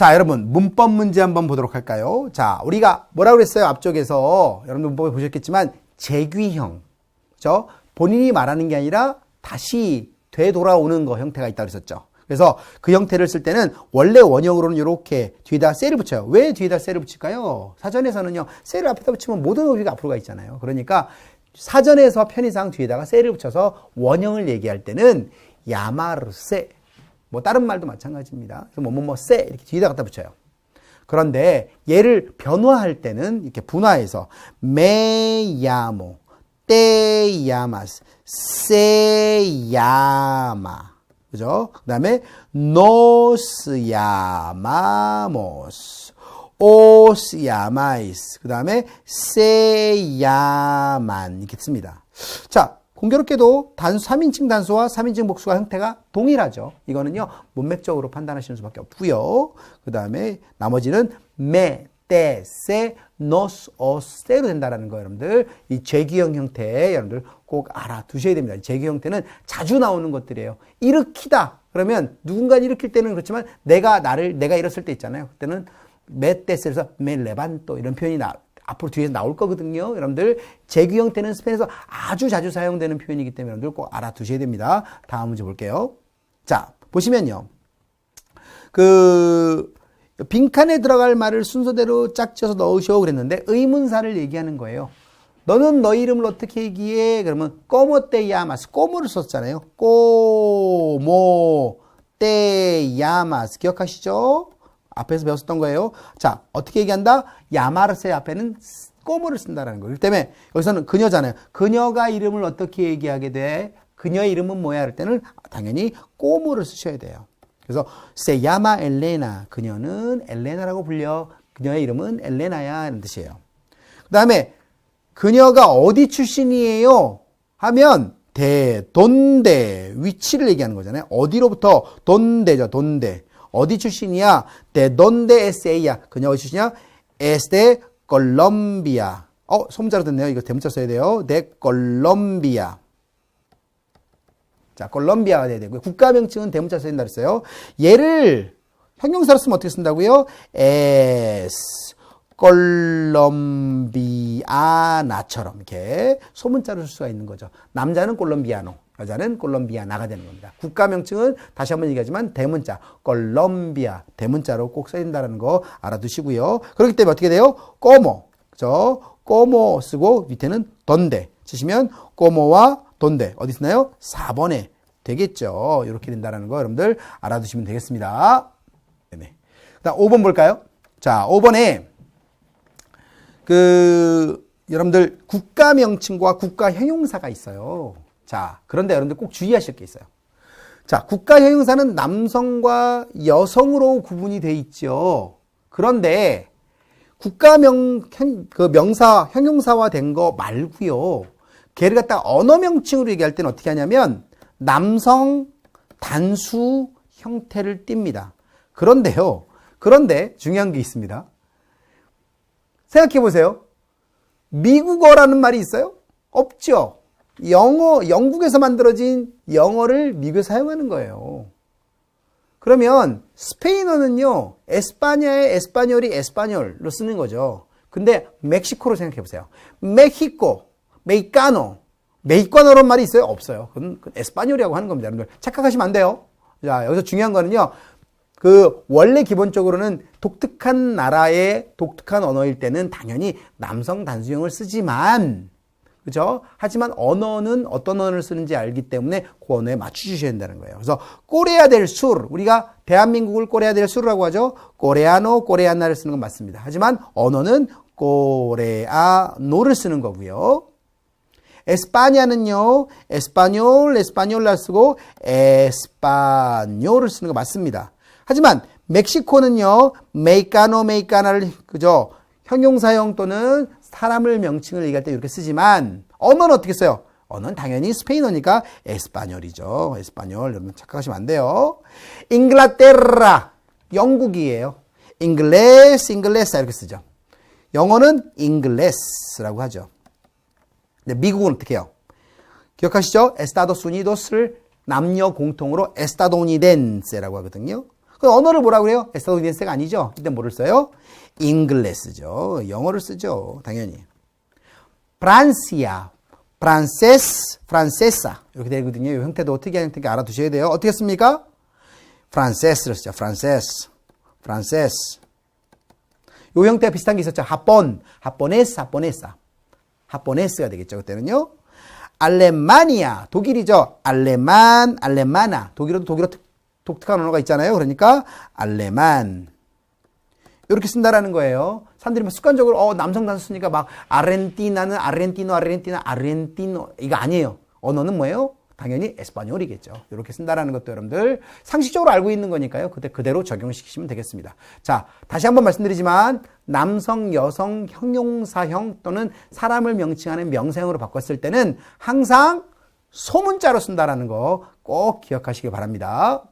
자, 여러분, 문법 문제 한번 보도록 할까요? 자, 우리가 뭐라고 그랬어요? 앞쪽에서. 여러분 문법에 보셨겠지만, 재귀형. 그죠? 본인이 말하는 게 아니라 다시 되돌아오는 거 형태가 있다고 그랬었죠. 그래서 그 형태를 쓸 때는 원래 원형으로는 이렇게 뒤에다 셀을 붙여요. 왜 뒤에다 셀을 붙일까요? 사전에서는요, 셀을 앞에다 붙이면 모든 어휘가 앞으로 가 있잖아요. 그러니까 사전에서 편의상 뒤에다가 셀을 붙여서 원형을 얘기할 때는 야마르세, 뭐 다른 말도 마찬가지입니다. 그래서 뭐뭐 뭐 세 이렇게 뒤에다 갖다 붙여요. 그런데 얘를 변화할 때는 이렇게 분화해서 메야모, 때야마스, 세야마 그죠? 그 다음에 노스야마모스 오스야마이스 그 다음에 세야만 이렇게 씁니다. 자 공교롭게도 단수 3인칭 단수와 3인칭 복수가 형태가 동일하죠. 이거는요 문맥적으로 판단하시는 수밖에 없고요. 그 다음에 나머지는 메, 때, 세, 노스, 어세로 된다라는 거 여러분들 이 재기형 형태 여러분들 꼭 알아두셔야 됩니다. 재기 형태는 자주 나오는 것들이에요. 일으키다 그러면 누군가 일으킬 때는 그렇지만 내가 나를 내가 일었을 때 있잖아요. 그때는 메테스에서 메레반또 이런 표현이 나, 앞으로 뒤에서 나올 거거든요. 여러분들 재규 형태는 스페인에서 아주 자주 사용되는 표현이기 때문에 여러분들 꼭 알아두셔야 됩니다. 다음 문제 볼게요. 자 보시면요. 그 빈칸에 들어갈 말을 순서대로 짝지어서 넣으셔 그랬는데 의문사를 얘기하는 거예요. 너는 너 이름을 어떻게 얘기해? 그러면 꼬모떼야마스 꼬모를 썼잖아요. 꼬모 떼야마스 기억하시죠? 앞에서 배웠었던 거예요. 자 어떻게 얘기한다? 야마르세 앞에는 꼬모를 쓴다라는 거예요. 그렇기 때문에 여기서는 그녀잖아요. 그녀가 이름을 어떻게 얘기하게 돼? 그녀의 이름은 뭐야? 할 때는 당연히 꼬모를 쓰셔야 돼요. 그래서 세 야마 엘레나 그녀는 엘레나라고 불려 그녀의 이름은 엘레나야 하는 뜻이에요. 그 다음에 그녀가 어디 출신이에요? 하면 대, 돈대 위치를 얘기하는 거잖아요. 어디로부터 돈대죠 돈대 어디 출신이야? 대 돈데 에세이야 그녀 어디 출신이야? 에스데 콜롬비아 어 소문자로 됐네요. 이거 대문자 써야 돼요. 데 콜롬비아 자, 콜롬비아가 돼야 되고요. 국가 명칭은 대문자 써야 된다 그랬어요. 얘를 형용사로 쓰면 어떻게 쓴다고요? 에스 콜롬비아나처럼 이렇게 소문자로 쓸 수가 있는 거죠. 남자는 콜롬비아노, 여자는 콜롬비아 나가 되는 겁니다. 국가 명칭은 다시 한번 얘기하지만 대문자 콜롬비아 대문자로 꼭 된다는 거 알아두시고요. 그렇기 때문에 어떻게 돼요? 꼬모, 그죠? 꼬모 쓰고 밑에는 돈데 치시면 꼬모와 돈데 어디 있나요? 4번에 되겠죠. 이렇게 된다는 거 여러분들 알아두시면 되겠습니다. 네. 그다음 5번 볼까요? 자, 5번에 그 여러분들 국가 명칭과 국가 형용사가 있어요. 자, 그런데 여러분들 꼭 주의하실 게 있어요. 자, 국가 형용사는 남성과 여성으로 구분이 돼 있죠. 그런데 국가명 그 명사 형용사화 된 거 말고요. 걔를 갖다가 언어 명칭으로 얘기할 때는 어떻게 하냐면 남성 단수 형태를 띱니다. 그런데요. 그런데 중요한 게 있습니다. 생각해 보세요. 미국어라는 말이 있어요? 없죠. 영어, 영국에서 만들어진 영어를 미국에 사용하는 거예요. 그러면 스페인어는요, 에스파냐의 에스파뇰이 에스파뇰로 쓰는 거죠. 근데 멕시코로 생각해 보세요. 멕시코, 메이카노, 메이카노란 말이 있어요? 없어요. 그건 에스파뇰이라고 하는 겁니다. 여러분들 착각하시면 안 돼요. 자, 여기서 중요한 거는요. 그 원래 기본적으로는 독특한 나라의 독특한 언어일 때는 당연히 남성 단수형을 쓰지만 그죠? 하지만 언어는 어떤 언어를 쓰는지 알기 때문에 그 언어에 맞춰주셔야 된다는 거예요. 그래서 꼬레아 델 술, 우리가 대한민국을 꼬레아 델 술이라고 하죠. 꼬레아노, 꼬레아나를 쓰는 건 맞습니다. 하지만 언어는 꼬레아노를 쓰는 거고요. 에스파냐는요, 에스파뇰, 에스파뇰라 쓰고 에스파뇰을 쓰는 거 맞습니다. 하지만 멕시코는요, 메이카노, 메이카나를 그죠? 형용사형 또는 사람을 명칭을 얘기할 때 이렇게 쓰지만 언어는 어떻게 써요? 언어는 당연히 스페인어니까 에스파뇰이죠. 에스파뇰 여러분 착각하시면 안 돼요. 잉글라테라 영국이에요. 잉글레스, 잉글레스 이렇게 쓰죠. 영어는 잉글레스라고 하죠. 근데 미국은 어떻게 해요? 기억하시죠? 에스타도스 우니도스를 남녀 공통으로 에스타도니덴세라고 하거든요. 그 언어를 뭐라고 그래요? 에스타도니덴스가 아니죠. 이때 뭐를 써요? 잉글레스죠. 영어를 쓰죠. 당연히. 프란시아, 프란세스, 프란세사 이렇게 되거든요. 이 형태도 특이한 형태니까 알아두셔야 돼요. 어떻게 씁니까? 프란세스를 쓰죠. 프란세스, 프란세스. 요 형태가 비슷한 게 있었죠. 하본, 하포네스, 하포네사. 하포네스가 되겠죠. 그때는요. 알레마니아, 독일이죠. 알레만, 알레마나. 독일어도 독일어 특, 독특한 언어가 있잖아요. 그러니까 알레만. 이렇게 쓴다라는 거예요. 사람들이 막 습관적으로 어 남성 단수 쓰니까 막 아르헨티나는 아르헨티노 아르헨티나 아르헨티노 이거 아니에요. 언어는 뭐예요? 당연히 에스파뇰이겠죠. 이렇게 쓴다라는 것도 여러분들 상식적으로 알고 있는 거니까요. 그때 그대로 적용시키시면 되겠습니다. 자, 다시 한번 말씀드리지만 남성, 여성, 형용사형 또는 사람을 명칭하는 명사형으로 바꿨을 때는 항상 소문자로 쓴다라는 거 꼭 기억하시기 바랍니다.